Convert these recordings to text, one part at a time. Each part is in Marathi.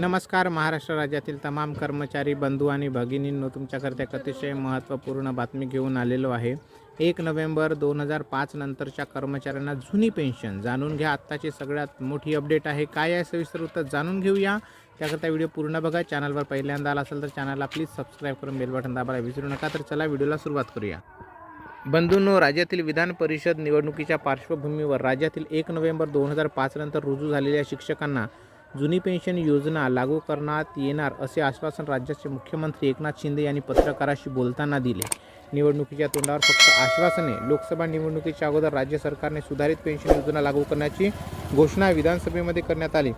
नमस्कार महाराष्ट्र राज्यातील तमाम कर्मचारी बंधू आणि भगिनींनो तुमच्याकरता एक अतिशय महत्त्वपूर्ण बातमी घेऊन आलेलो आहे. एक नोव्हेंबर दोन हजार पाच नंतरच्या कर्मचाऱ्यांना जुनी पेन्शन. जाणून घ्या आत्ताची सगळ्यात मोठी अपडेट आहे. काय आहे सविस्तर उत्तर जाणून घेऊया. त्याकरता व्हिडिओ पूर्ण बघा. चॅनलवर पहिल्यांदा आला असेल तर चॅनलला प्लीज सबस्क्राईब करून बेल बटन दाबायला विसरू नका. तर चला व्हिडिओला सुरुवात करूया. बंधूंनो राज्यातील विधान परिषद निवडणुकीच्या पार्श्वभूमीवर राज्यातील एक नोव्हेंबर दोन हजार पाचनंतर रुजू झालेल्या शिक्षकांना जुनी पेन्शन योजना लागू करण्यात येणार असे आश्वासन राज्याचे मुख्यमंत्री एकनाथ शिंदे यांनी पत्रकाराशी बोलताना दिले. निवडणुकीच्या तोंडावर फक्त आश्वासने लोकसभा निवडणुकीच्या अगोदर राज्य सरकारने सुधारित पेन्शन योजना लागू करण्याची घोषणा विधानसभेमध्ये करण्यात आली.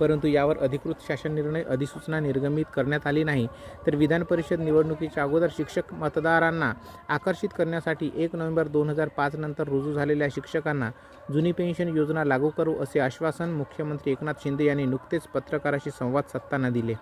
परंतु यावर अधिकृत शासन निर्णय अधिसूचना निर्गमित करण्यात आली नाही. तर विधान परिषद निवडणुकीच्या अगोदर शिक्षक मतदारांना आकर्षित करण्यासाठी एक नोव्हेंबर दोन हजार पाच नंतर रुजू झालेल्या शिक्षकांना जुनी पेन्शन योजना लागू करू असे आश्वासन मुख्यमंत्री एकनाथ शिंदे यांनी नुकतेच पत्रकाराशी संवाद साधताना दिले.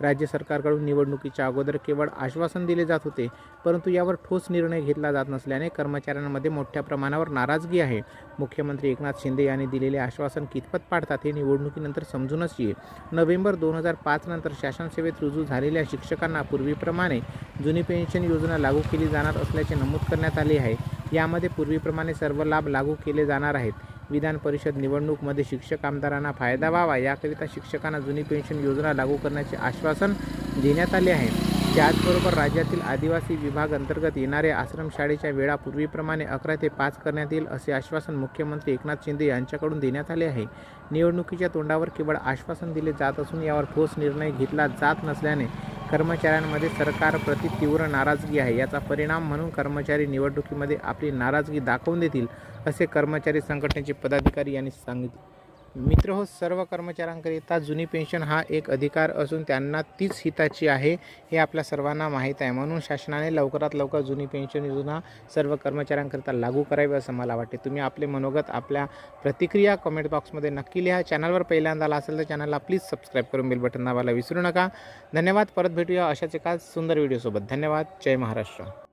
राज्य सरकारकडून निवडणुकीच्या अगोदर केवळ आश्वासन दिले जात होते परंतु यावर ठोस निर्णय घेतला जात नसल्याने कर्मचाऱ्यांमध्ये मोठ्या प्रमाणावर नाराजगी आहे. मुख्यमंत्री एकनाथ शिंदे यांनी दिलेले आश्वासन कितपत पाडतात हे निवडणुकीनंतर समजूनच येईल. नोव्हेंबर दोन हजार पाच नंतर शासनसेवेत रुजू झालेल्या शिक्षकांना पूर्वीप्रमाणे जुनी पेन्शन योजना लागू केली जाणार असल्याचे नमूद करण्यात आले आहे. यामध्ये पूर्वीप्रमाणे सर्व लाभ लागू केले जाणार आहेत. विधान परिषद निवडणूकमध्ये शिक्षक आमदारांना फायदा व्हावा याकरिता शिक्षकांना जुनी पेन्शन योजना लागू करण्याचे आश्वासन देण्यात आले आहे. त्याचबरोबर राज्यातील आदिवासी विभाग अंतर्गत येणाऱ्या आश्रमशाळेच्या वेळा पूर्वीप्रमाणे अकरा ते पाच करण्यात येईल असे आश्वासन मुख्यमंत्री एकनाथ शिंदे यांच्याकडून देण्यात आले आहे. निवडणुकीच्या तोंडावर केवळ आश्वासन दिले जात असून यावर ठोस निर्णय घेतला जात नसल्याने कर्मचाऱ्यांमध्ये सरकारप्रती तीव्र नाराजगी आहे. याचा परिणाम म्हणून कर्मचारी निवडणुकीमध्ये आपली नाराजगी दाखवून देतील असे कर्मचारी संघटनेचे पदाधिकारी यांनी सांगितले. मित्र हो सर्व कर्मचाऱ्यांकरिता जुनी पेन्शन हा एक अधिकार असून त्यांना तीच हिताची आहे हे आपल्या सर्वांना माहीत आहे. म्हणून शासनाने लवकरात लवकर जुनी पेन्शन योजना सर्व कर्मचाऱ्यांकरिता लागू करावी असं मला वाटते. तुम्ही आपले मनोगत आपल्या प्रतिक्रिया कमेंट बॉक्समध्ये नक्की लिहा. चॅनलवर पहिल्यांदा आला असेल तर चॅनलला प्लीज सबस्क्राईब करून बेल बटन दाबायला विसरू नका. धन्यवाद. परत भेटूया अशाच एका सुंदर व्हिडिओसोबत धन्यवाद. जय महाराष्ट्र.